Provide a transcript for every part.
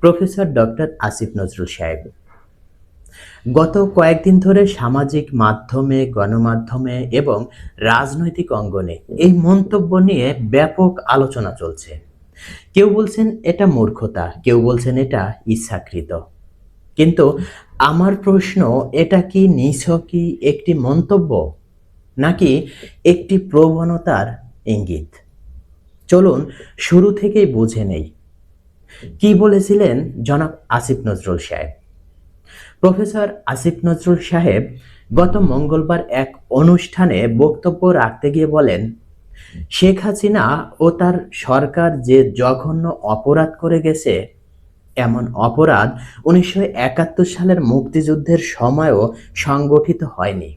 Professor doctor Asif Nazrul সাহেব। গত কয়েকদিন ধরে সামাজিক মাধ্যমে, গণমাধ্যমে এবং রাজনৈতিক অঙ্গনে এই মন্তব্য নিয়ে ব্যাপক আলোচনা চলছে। কেউ বলছেন এটা মূর্খতা, কেউ বলছেন এটা ইচ্ছাকৃত। কিন্তু আমার প্রশ্ন, এটা কি নিছকই একটি মন্তব্য, নাকি একটি প্রবণতার ইঙ্গিত? চলুন, শুরু থেকেই বুঝে নেই। কি বলেছিলেন জনাব আসিফ নজরুল সাহেব? প্রফেসর আসিফ নজরুল সাহেব গত মঙ্গলবার এক অনুষ্ঠানে বক্তব্য রাখতে গিয়ে বলেন, শেখ হাসিনা ও তার সরকার যে জঘন্য অপরাধ করে গেছে, এমন অপরাধ উনিশশো একাত্তর সালের মুক্তিযুদ্ধের সময়ও সংগঠিত হয়নি।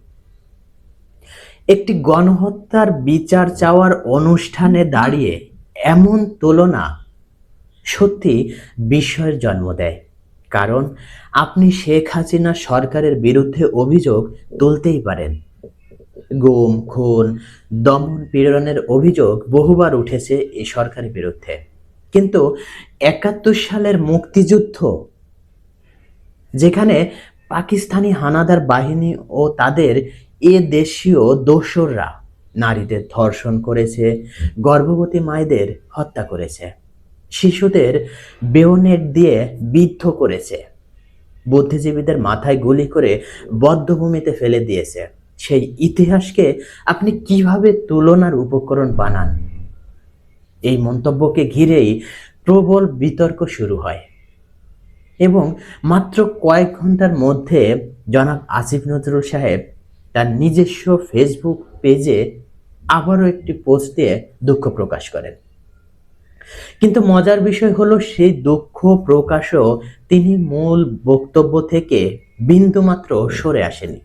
একটি গণহত্যার বিচার চাওয়ার অনুষ্ঠানে দাঁড়িয়ে এমন তুলনা সত্যি বিস্ময়ের জন্ম দেয়। কারণ আপনি শেখ হাসিনা সরকারের বিরুদ্ধে অভিযোগ তুলতেই পারেন। গুম, খুন, দমন পীড়নের অভিযোগ বহুবার উঠেছে এই সরকারের বিরুদ্ধে। কিন্তু একাত্তর সালের মুক্তিযুদ্ধ, যেখানে পাকিস্তানি হানাদার বাহিনী ও তাদের এ দেশীয় দোসররা নারীদের ধর্ষণ করেছে, গর্ভবতী মায়েদের হত্যা করেছে শিশুদের বেওনেট দিয়ে বিদ্ধ করেছে। বুদ্ধিজীবীদের মাথায় গুলি করে বদ্ধভূমিতে ফেলে দিয়েছে। সেই ইতিহাসকে আপনি কীভাবে তুলনার উপকরণ বানান? এই মন্তব্যকে ঘিরেই প্রবল বিতর্ক শুরু হয়। এবং মাত্র কয়েক ঘণ্টার মধ্যে জনাব আসিফ নজরুল সাহেব তার নিজস্ব ফেসবুক পেজে আবারও একটি পোস্ট দিয়ে দুঃখ প্রকাশ করেন। কিন্তু মজার বিষয় হলো সেই দুঃখ প্রকাশও তিনি মূল বক্তব্য থেকে বিন্দুমাত্র সরে আসেনি।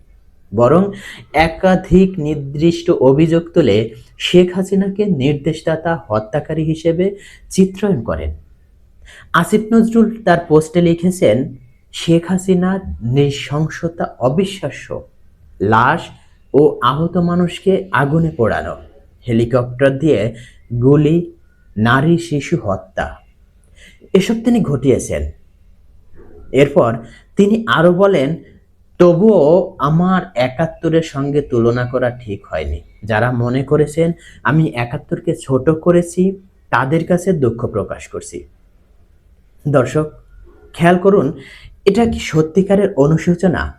বরং একাধিক নির্দিষ্ট অভিযোগ তুলে শেখ হাসিনাকে নির্দেশদাতা হত্যাকারী হিসেবে চিত্রায়ন করেন। আসিফ নজরুল তার পোস্টে লিখেছেন, শেখ হাসিনার নৃশংসতা, অবিশ্বাস্য, লাশ ও আহত মানুষকে আগুনে পোড়ানো, হেলিকপ্টার দিয়ে গুলি নারী শিশু হত্যা। এসব তিনি ঘটিয়েছেন। এরপর তিনি আরও বলেন, তবুও আমার একাত্তরের সঙ্গে তুলনা করা ঠিক হয়নি। যারা মনে করেছেন আমি একাত্তরকে ছোট করেছি, তাদের কাছে দুঃখ প্রকাশ করছি। দর্শক, খেয়াল করুন, এটা কি সত্যিকারের অনুশোচনা?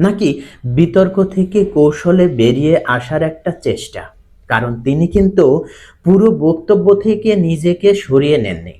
নাকি বিতর্ক থেকে কৌশলে বেরিয়ে আসার একটা চেষ্টা? কারণ তিনি কিন্তু পুরো বক্তব্য থেকে নিজেকে সরিয়ে নেননি।